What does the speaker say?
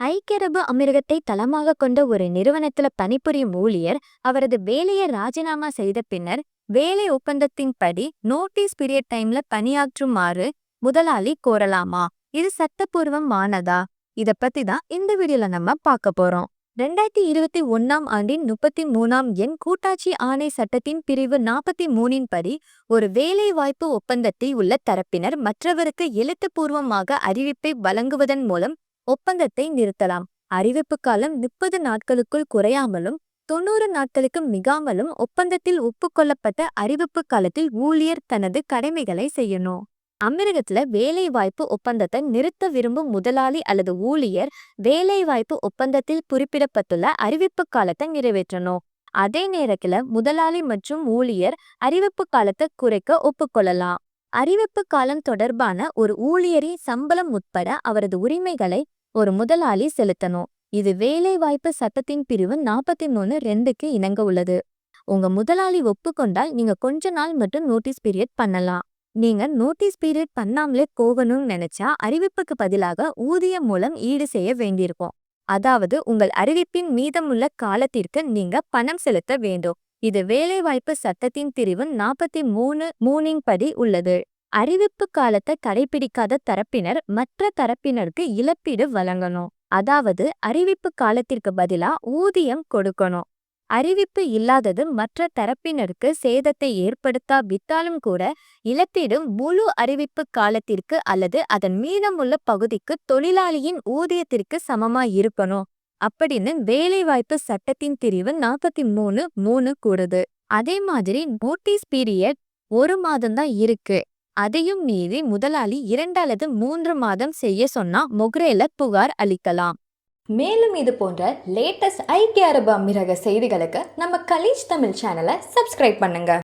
ஐக்கிய அரபு அமீரகத்தை தளமாக கொண்ட ஒரு நிறுவனத்துல பணிபுரியும் ஊழியர் அவரது வேலையை ராஜினாமா செய்த பின்னர் வேலை ஒப்பந்தத்தின்படி நோட்டீஸ் பீரியட் டைம்ல பணியாற்றுமாறு முதலாளி கோரலாமா? இது சட்டப்பூர்வமானதா இத பத்தி தான் இந்த வீடியோல நம்ம பார்க்க போறோம். ரெண்டாயிரத்தி இருபத்தி ஒன்னாம் ஆண்டின் முப்பத்தி மூணாம் எண் கூட்டாட்சி ஆணை சட்டத்தின் பிரிவு நாற்பத்தி மூணின் படி ஒரு வேலை வாய்ப்பு ஒப்பந்தத்தை உள்ள தரப்பினர் மற்றவருக்கு எழுத்துப்பூர்வமாக அறிவிப்பை வழங்குவதன் மூலம் ஒப்பந்தத்தை நிறுத்தலாம். அறிவிப்பு காலம் முப்பது நாட்களுக்குள் குறையாமலும் தொண்ணூறு நாட்களுக்கு மிகாமலும் ஒப்பந்தத்தில் ஒப்புக்கொள்ளப்பட்ட அறிவிப்பு காலத்தில் ஊழியர் தனது கடமைகளை செய்யணும். அமீரகத்துல வேலை வாய்ப்பு ஒப்பந்தத்தை நிறுத்த விரும்பும் முதலாளி அல்லது ஊழியர் வேலை வாய்ப்பு ஒப்பந்தத்தில் குறிப்பிடப்பட்டுள்ள அறிவிப்பு காலத்தை நிறைவேற்றணும். அதே நேரத்துல முதலாளி மற்றும் ஊழியர் அறிவிப்பு காலத்தை குறைக்க ஒப்புக்கொள்ளலாம். அறிவிப்பு காலம் தொடர்பான ஒரு ஊழியரின் சம்பளம் உட்பட அவரது உரிமைகளை ஒரு முதலாளி செலுத்தணும். இது வேலைவாய்ப்பு சட்டத்தின் பிரிவு நாற்பத்தி மூணு ரெண்டுக்கு இணங்க உள்ளது. உங்க முதலாளி ஒப்புக்கொண்டால் நீங்க கொஞ்ச நாள் மட்டும் நோட்டீஸ் பீரியட் பண்ணலாம். நீங்க நோட்டீஸ் பீரியட் பண்ணாமலே போகணும்னு நினைச்சா அறிவிப்புக்கு பதிலாக ஊதியம் மூலம் ஈடு செய்ய வேண்டியிருக்கும். அதாவது உங்கள் அறிவிப்பின் மீதமுள்ள காலத்திற்கு நீங்க பணம் செலுத்த வேண்டும். இது வேலைவாய்ப்பு சட்டத்தின் பிரிவு நாற்பத்தி மூணு மூணின் படி உள்ளது. அறிவிப்பு காலத்தை கடைபிடிக்காத தரப்பினர் மற்ற தரப்பினருக்கு இழப்பீடு வழங்கணும். அதாவது அறிவிப்பு காலத்திற்கு பதிலா ஊதியம் கொடுக்கணும். அறிவிப்பு இல்லாதது மற்ற தரப்பினருக்கு சேதத்தை ஏற்படுத்தாவிட்டாலும் கூட இழப்பீடு முழு அறிவிப்பு காலத்திற்கு அல்லது அதன் மீதமுள்ள பகுதிக்கு தொழிலாளியின் ஊதியத்திற்கு சமமா இருக்கணும். அப்படின்னு வேலைவாய்ப்பு சட்டத்தின் பிரிவு நாற்பத்தி மூணு மூணு கூடுது அதே மாதிரி நோட்டீஸ் பீரியட் ஒரு மாதம் தான் இருக்கு. அதையும் மீறி முதலாளி இரண்டு அல்லது மூன்று மாதம் செய்ய சொன்னா மொக்ரேல புகார் அளிக்கலாம். மேலும் இது போன்ற லேட்டஸ்ட் ஐக்கிய அரபு அமீரக செய்திகளுக்கு நம்ம கலீஜ் தமிழ் சேனலை சப்ஸ்கிரைப் பண்ணுங்க.